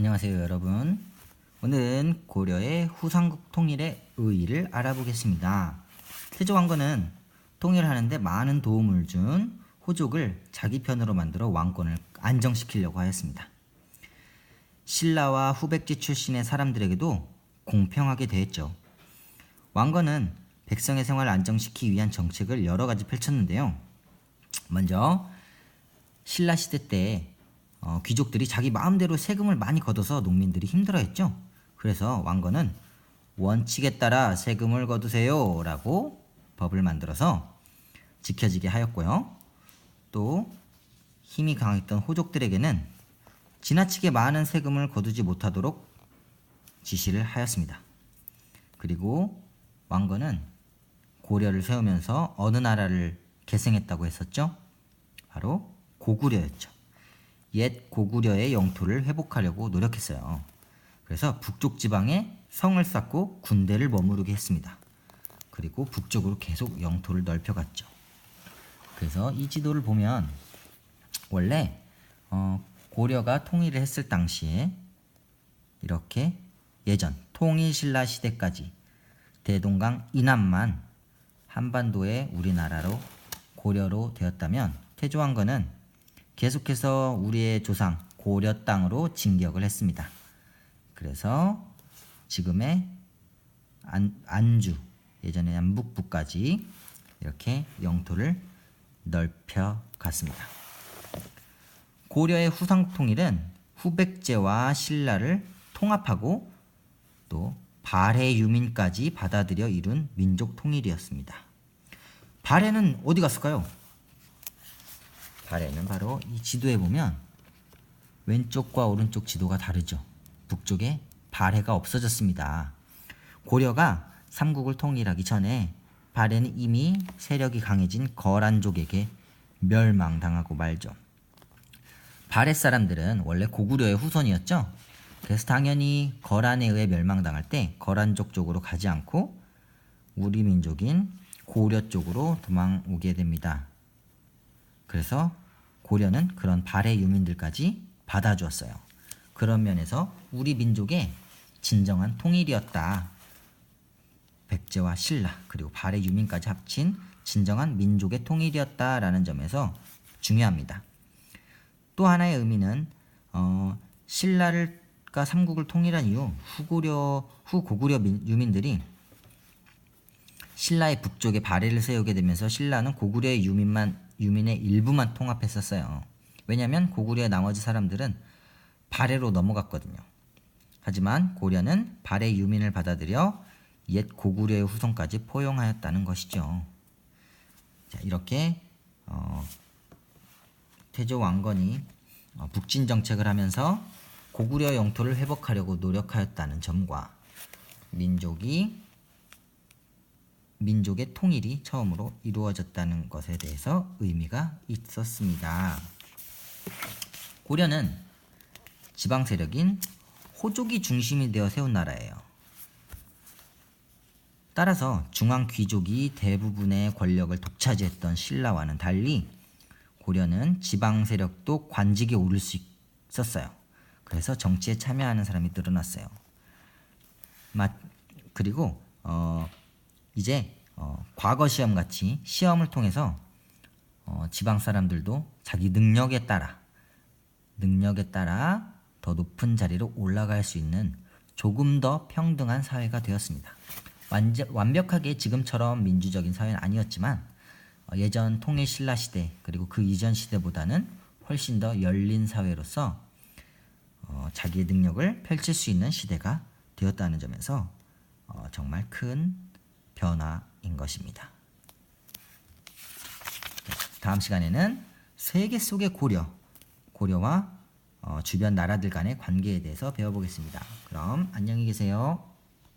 안녕하세요 여러분. 오늘은 고려의 후삼국 통일의 의의를 알아보겠습니다. 태조왕건은 통일하는데 많은 도움을 준 호족을 자기 편으로 만들어 왕권을 안정시키려고 하였습니다. 신라와 후백지 출신의 사람들에게도 공평하게 대했죠. 왕건은 백성의 생활을 안정시키기 위한 정책을 여러 가지 펼쳤는데요. 먼저 신라 시대 때 어, 귀족들이 자기 마음대로 세금을 많이 걷어서 농민들이 힘들어했죠. 그래서 왕건은 원칙에 따라 세금을 거두세요 라고 법을 만들어서 지켜지게 하였고요. 또 힘이 강했던 호족들에게는 지나치게 많은 세금을 거두지 못하도록 지시를 하였습니다. 그리고 왕건은 고려를 세우면서 어느 나라를 계승했다고 했었죠? 바로 고구려였죠. 옛 고구려의 영토를 회복하려고 노력했어요. 그래서 북쪽 지방에 성을 쌓고 군대를 머무르게 했습니다. 그리고 북쪽으로 계속 영토를 넓혀갔죠. 그래서 이 지도를 보면 원래 어, 고려가 통일을 했을 당시에 이렇게 예전 통일신라 시대까지 대동강 이남만 한반도의 우리나라로 고려로 되었다면 태조왕건은 계속해서 우리의 조상 고려 땅으로 진격을 했습니다. 그래서 지금의 안, 안주 예전에 남북부까지 이렇게 영토를 넓혀 갔습니다. 고려의 후삼국 통일은 후백제와 신라를 통합하고 또 발해 유민까지 받아들여 이룬 민족 통일이었습니다. 발해는 어디 갔을까요? 발해는 바로 이 지도에 보면 왼쪽과 오른쪽 지도가 다르죠. 북쪽에 발해가 없어졌습니다. 고려가 삼국을 통일하기 전에 발해는 이미 세력이 강해진 거란족에게 멸망당하고 말죠. 발해 사람들은 원래 고구려의 후손이었죠. 그래서 당연히 거란에 의해 멸망당할 때 거란족 쪽으로 가지 않고 우리 민족인 고려 쪽으로 도망오게 됩니다. 그래서 고려는 그런 발해 유민들까지 받아주었어요. 그런 면에서 우리 민족의 진정한 통일이었다. 백제와 신라 그리고 발해 유민까지 합친 진정한 민족의 통일이었다라는 점에서 중요합니다. 또 하나의 의미는 어, 신라가 삼국을 통일한 이후 후고려 후고구려 민, 유민들이 신라의 북쪽에 발해를 세우게 되면서 신라는 고구려의 유민만 유민의 일부만 통합했었어요. 왜냐하면 고구려의 나머지 사람들은 발해로 넘어갔거든요. 하지만 고려는 발해 유민을 받아들여 옛 고구려의 후손까지 포용하였다는 것이죠. 자, 이렇게 어, 태조 왕건이 어, 북진 정책을 하면서 고구려 영토를 회복하려고 노력하였다는 점과 민족이 민족의 통일이 처음으로 이루어졌다는 것에 대해서 의미가 있었습니다. 고려는 지방 세력인 호족이 중심이 되어 세운 나라예요. 따라서 중앙 귀족이 대부분의 권력을 독차지했던 신라와는 달리 고려는 지방 세력도 관직에 오를 수 있었어요. 그래서 정치에 참여하는 사람이 늘어났어요. 그리고 어, 이제 어, 과거 시험 같이 시험을 통해서 어, 지방 사람들도 자기 능력에 따라 능력에 따라 더 높은 자리로 올라갈 수 있는 조금 더 평등한 사회가 되었습니다. 완전, 완벽하게 지금처럼 민주적인 사회는 아니었지만 어, 예전 통일 신라 시대 그리고 그 이전 시대보다는 훨씬 더 열린 사회로서 어, 자기의 능력을 펼칠 수 있는 시대가 되었다는 점에서 어, 정말 큰 변화인 것입니다. 다음 시간에는 세계 속의 고려, 고려와 어, 주변 나라들 간의 관계에 대해서 배워보겠습니다. 그럼 안녕히 계세요.